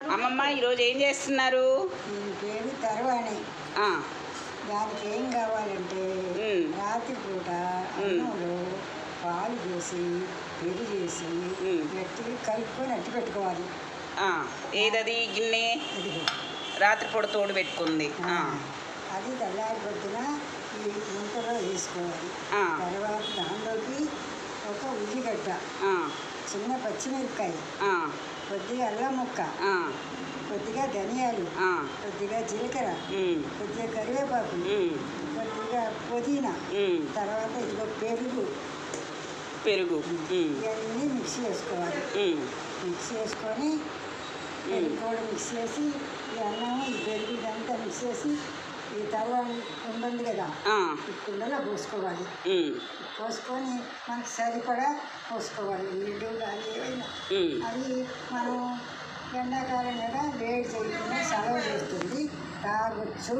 అమ్మమ్మ ఈరోజు ఏం చేస్తున్నారు? పేరు తర్వాణి దానికి ఏం కావాలంటే. రాత్రిపూట. అన్నంలో పాలు పోసి పెరుగు చేసి మ్మ్. గట్టిగా కలుపుకొని అట్టి పెట్టుకోవాలి. ఏదది గిన్నె? రాత్రిపూట తోడు పెట్టుకుంది. అది తెల్లారి పొద్దున ఈ ముంతలో వేసుకోవాలి. తర్వాత దానిలోకి ఒక ఉల్లిగడ్డ చిన్న పచ్చిమిరపకాయ కొద్దిగా అల్లం ముక్క కొద్దిగా ధనియాలు కొద్దిగా జీలకర్ర కొద్దిగా కరివేపాకు కొద్దిగా పుదీనా తర్వాత ఇదిగో పెరుగు. పెరుగు. ఇవన్నీ మిక్స్ చేసుకోవాలి. ఉమ్, మిక్స్ చేసుకొని పెరుగు కూడా మిక్స్ చేసి ఈ అన్నం ఈ పెరుగు ఇదంతా మిక్స్ చేసి ఈ తర్వాత ఉంటుంది కదా ఈ కుండలో పోసుకోవాలి. పోసుకొని మనకి సరిపడా పోసుకోవాలి నీళ్ళు కానీ ఏవైనా. అవి మనం ఎండాకాలం కదా వేడి చేయకుండా సెలవు చేస్తుంది. తాగొచ్చు.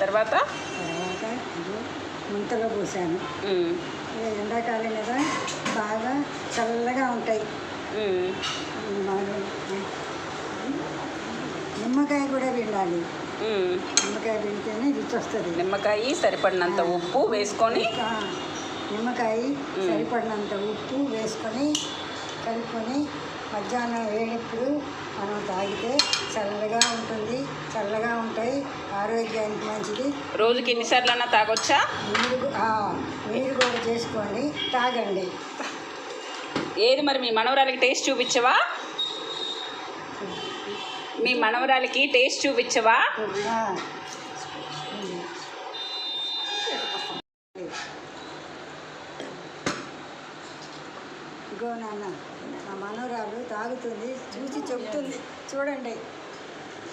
తర్వాత? ముంతలో పోసాను. ఎండాకాలం కదా బాగా చల్లగా ఉంటాయి. నిమ్మకాయ కూడా పిండాలి. నిమ్మకాయ పిండితేనే రుచి వస్తుంది. నిమ్మకాయ సరిపడినంత ఉప్పు వేసుకొని? నిమ్మకాయ మ్మ్. సరిపడినంత ఉప్పు వేసుకొని కలుపుకొని మధ్యాహ్నం వేడిప్పుడు మనం తాగితే చల్లగా ఉంటుంది. చల్లగా ఉంటాయి. ఆరోగ్యానికి మంచిది. రోజుకి ఎన్నిసార్లు తాగొచ్చా? మీరు మీరు కూడా చేసుకోండి. తాగండి. ఏది మరి మీ మనవరాలకి టేస్ట్ చూపించవా? మీ మనవరాలకి టేస్ట్ చూపించవా. ఇగో నాన్న మా మనవరాలు తాగుతుంది. చూసి చెబుతుంది. చూడండి.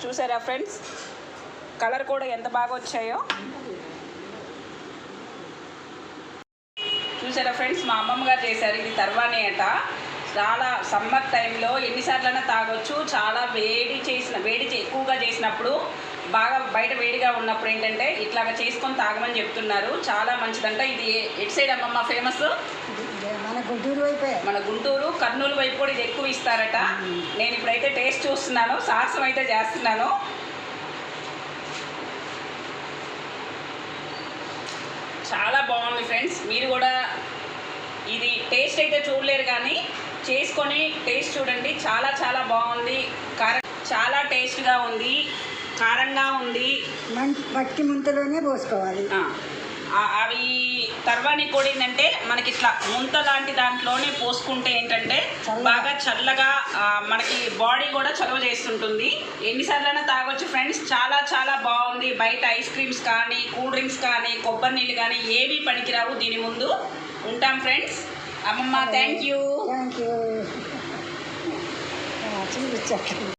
చూసారా ఫ్రెండ్స్? కలర్ కూడా ఎంత బాగా వచ్చాయో. చూసారా ఫ్రెండ్స్? మా అమ్మమ్మ గారు చేశారు ఇది తర్వానే అట. చాలా సమ్మర్ టైంలో ఎన్నిసార్లైనా తాగొచ్చు. చాలా వేడి చేసిన వేడి ఎక్కువగా చేసినప్పుడు బాగా బయట వేడిగా ఉన్నప్పుడు ఏంటంటే ఇట్లాగా చేసుకొని తాగమని చెప్తున్నారు. చాలా మంచిదంట. ఇది ఎటు సైడ్ అమ్మమ్మ ఫేమస్? మన గుంటూరు వైపే. మన గుంటూరు కర్నూలు వైపు కూడా ఇది ఎక్కువ ఇస్తారట. నేను ఇప్పుడైతే టేస్ట్ చూస్తున్నాను. సాహసం అయితే చేస్తున్నాను. చాలా బాగుంది ఫ్రెండ్స్. మీరు కూడా ఇది టేస్ట్ అయితే చూడలేరు కానీ చేసుకొని టేస్ట్ చూడండి. చాలా చాలా బాగుంది. కారం చాలా టేస్ట్గా ఉంది. కారంగా ఉంది మన్ మట్టి ముంతలోనే పోసుకోవాలి. అవి తర్వాని కూడా ఏంటంటే మనకి ఇట్లా ముంత లాంటి దాంట్లోనే పోసుకుంటే ఏంటంటే. బాగా చల్లగా మనకి బాడీ కూడా చలవ చేస్తుంటుంది. ఎన్నిసార్లైనా తాగొచ్చు ఫ్రెండ్స్. చాలా చాలా బాగుంది. బయట ఐస్ క్రీమ్స్ కానీ కూల్ డ్రింక్స్ కానీ కొబ్బరి నీళ్ళు కానీ ఏవి పనికిరావు. దీని ముందు ఉంటాం ఫ్రెండ్స్. అమ్మమ్మ థ్యాంక్ యూ థ్యాంక్ యూ